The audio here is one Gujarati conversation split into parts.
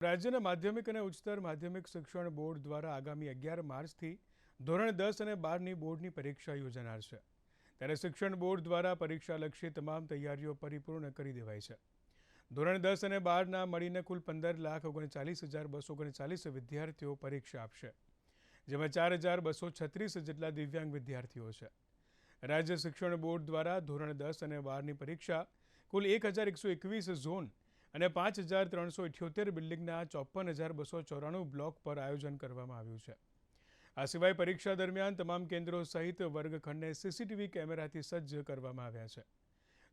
રાજ્યના માધ્યમિક અને ઉચ્ચતર માધ્યમિક શિક્ષણ બોર્ડ દ્વારા આગામી અગિયાર માર્ચથી ધોરણ દસ અને બારની બોર્ડની પરીક્ષા યોજાનાર છે. ત્યારે શિક્ષણ બોર્ડ દ્વારા પરીક્ષાલક્ષી તમામ તૈયારીઓ પરિપૂર્ણ કરી દેવાઈ છે. ધોરણ દસ અને બારના મળીને કુલ પંદર લાખ ઓગણચાલીસ હજાર બસો ઓગણચાલીસ વિદ્યાર્થીઓ પરીક્ષા આપશે, જેમાં ચાર હજાર બસો છત્રીસ જેટલા દિવ્યાંગ વિદ્યાર્થીઓ છે. રાજ્ય શિક્ષણ બોર્ડ દ્વારા ધોરણ દસ અને બારની પરીક્ષા કુલ એક હજાર એકસો એકવીસ ઝોન અને પાંચ હજાર ત્રણસો ઇઠ્યોતેર બિલ્ડિંગના ચોપન હજાર બસો ચોરાણું બ્લોક પર આયોજન કરવામાં આવ્યું છે. આ સિવાય પરીક્ષા દરમિયાન તમામ કેન્દ્રો સહિત વર્ગખંડને સીસીટીવી કેમેરાથી સજ્જ કરવામાં આવ્યા છે.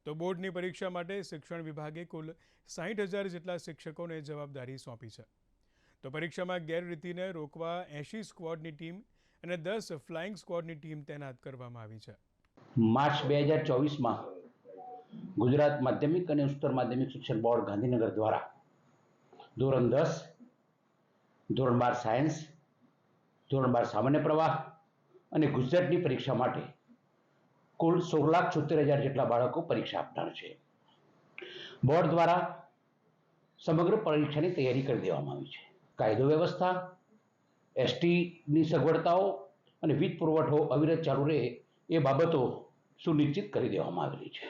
તો બોર્ડની પરીક્ષા માટે શિક્ષણ વિભાગે કુલ સાહીઠ હજાર જેટલા શિક્ષકોને જવાબદારી સોંપી છે. તો પરીક્ષામાં ગેરરીતિને રોકવા એંશી સ્ક્વોડની ટીમ અને દસ ફ્લાઇંગ સ્ક્વોડની ટીમ તૈનાત કરવામાં આવી છે. માર્ચ બે હજાર ચોવીસમાં ગુજરાત માધ્યમિક અને ઉચ્ચતર માધ્યમિક શિક્ષણ બોર્ડ ગાંધીનગર દ્વારા. ધોરણ દસ, ધોરણ બાર સાયન્સ, ધોરણ બાર સામાન્ય પ્રવાહ અને ગુજરાતની પરીક્ષા માટે કુલ સોળ લાખ છોતેર હજાર જેટલા બાળકો પરીક્ષા આપનાર છે. બોર્ડ દ્વારા સમગ્ર પરીક્ષાની તૈયારી કરી દેવામાં આવી છે. કાયદો વ્યવસ્થા એસટીની સગવડતાઓ અને વીજ પુરવઠો અવિરત ચાલુ રહે એ બાબતો સુનિશ્ચિત કરી દેવામાં આવેલી છે.